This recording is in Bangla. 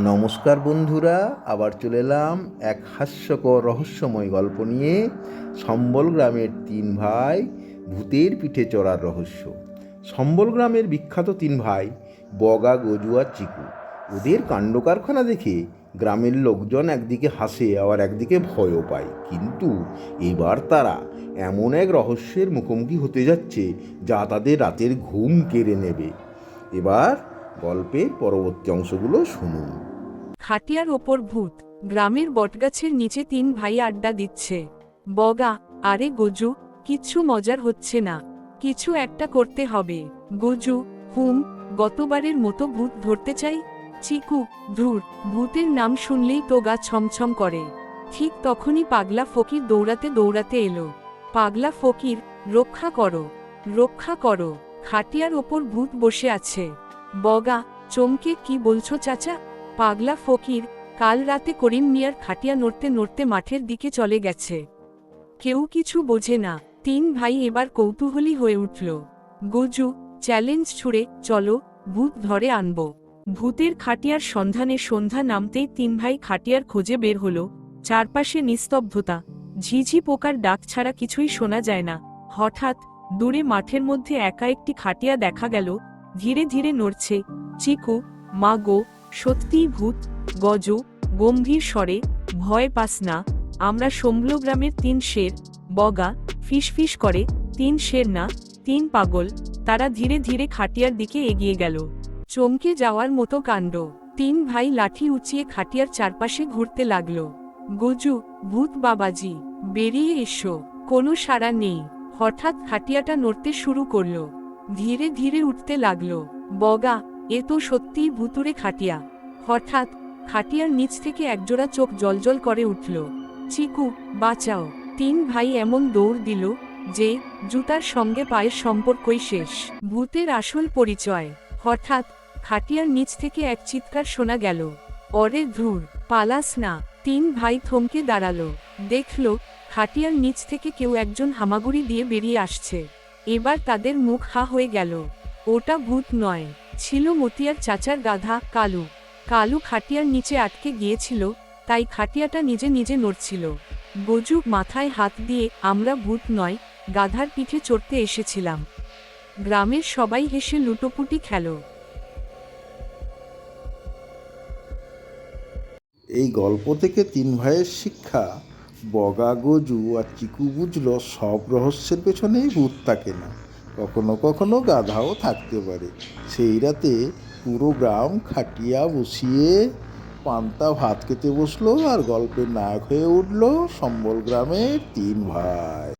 নমস্কার বন্ধুরা, আবার চলে এলাম এক হাস্যকর রহস্যময় গল্প নিয়ে। সম্বল গ্রামের তিন ভাই ভূতের পিঠে চড়ার রহস্য। সম্বল গ্রামের বিখ্যাত তিন ভাই বগা, গজু আর চিকু। ওদের কাণ্ড কারখানা দেখে গ্রামের লোকজন একদিকে হাসে, আবার একদিকে ভয়ও পায়। কিন্তু এবার তারা এমন এক রহস্যের মুখোমুখি হতে যাচ্ছে যা তাদের রাতের ঘুম কেড়ে নেবে। এবার গল্পের পরবর্তী অংশগুলো শুনুন। খাটিয়ার ওপর ভূত, গ্রামের বটগাছের নিচে তিন ভাই আড্ডা দিচ্ছে। বগা, আরে গজু, কিচ্ছু মজার হচ্ছে না। কিছু একটা করতে হবে। গজু, হুম, গতবারের মতো ভূত ধরতে চাই? চিকু, ধুর, ভূতের নাম শুনলেই তো গা ছমছম করে। ঠিক তখনই পাগলা ফকির দৌড়াতে দৌড়াতে এলো। পাগলা ফকির, রক্ষা করো রক্ষা করো। খাটিয়ার ওপর ভূত বসে আছে। বগা, চমকে কি বলছো চাচা? পাগলা ফকির, কাল রাতে করিম মিয়ার খাটিয়া নড়তে নড়তে মাঠের দিকে চলে গেছে। কেউ কিছু বোঝে না। তিন ভাই এবার কৌতূহলী হয়ে উঠল। গজু, চ্যালেঞ্জ ছুড়ে, চলো, ভূত ধরে আনব। ভূতের খাটিয়ার সন্ধানে সন্ধ্যা নামতেই তিন ভাই খাটিয়ার খোঁজে বের হল। চারপাশে নিস্তব্ধতা। ঝিঝি পোকার ডাক ছাড়া কিছুই শোনা যায় না। হঠাৎ, দূরে মাঠের মধ্যে একা একটি খাটিয়া দেখা গেল। ধীরে ধীরে নড়ছে। চিকু মা গো সত্যিই ভূত, গজ, গম্ভীর স্বরে, ভয় পাস না। আমরা সম্বল গ্রামের তিন শের, বগা ফিসফিস করে, তিন শের না, তিন পাগল, তারা ধীরে ধীরে খাটিয়ার দিকে এগিয়ে গেল। চমকে যাওয়ার মতো কাণ্ড। তিন ভাই লাঠি উঁচিয়ে খাটিয়ার চারপাশে ঘুরতে লাগল। গজু, ভূত বাবাজি, বেরিয়ে এসো, কোনো সাড়া নেই। হঠাৎ খাটিয়াটা নড়তে শুরু করল। ধীরে ধীরে উঠতে লাগল। বগা, এ তো সত্যিই ভুতুরে খাটিয়া। হঠাৎ, খাটিয়ার নিচ থেকে একজোড়া চোখ জলজল করে উঠল। চিকু, বাঁচাও। তিন ভাই এমন দৌড় দিল যে, জুতার সঙ্গে পায়ের সম্পর্কই শেষ। ভূতের আসল পরিচয়। হঠাৎ, খাটিয়ার নিচ থেকে এক চিৎকার শোনা গেল। অরে ধুর, পালাস না। তিন ভাই থমকে দাঁড়াল। দেখল, খাটিয়ার নিচ থেকে কেউ একজন হামাগুড়ি দিয়ে বেরিয়ে আসছে। এবার তাদের মুখ হা হয়ে গেল। ওটা ভূত নয়, ছিল মতিয়ার চাচার গাধা কালু। কালু খাটিয়ার নিচে আটকে গিয়েছিল, তাই খাটিয়াটা নিজে নিজে নড়ছিল। গজু মাথায় হাত দিয়ে, আমরা ভূত নয়, গাধার পিঠে চড়তে এসেছিলাম। গ্রামের সবাই হেসে লুটোপুটি খেল। এই গল্প থেকে তিন ভাইয়ের শিক্ষা। বগা গজু আর চিকু বুঝল সব রহস্যের পেছনেই ভূত থাকে না। কখনো কখনো গাধাও থাকতে পারে। সেই রাতে পুরো গ্রাম খাটিয়া বসিয়ে পান্তা ভাত খেতে বসল আর গল্পের নায়ক হয়ে উঠল সম্বল গ্রামের তিন ভাই।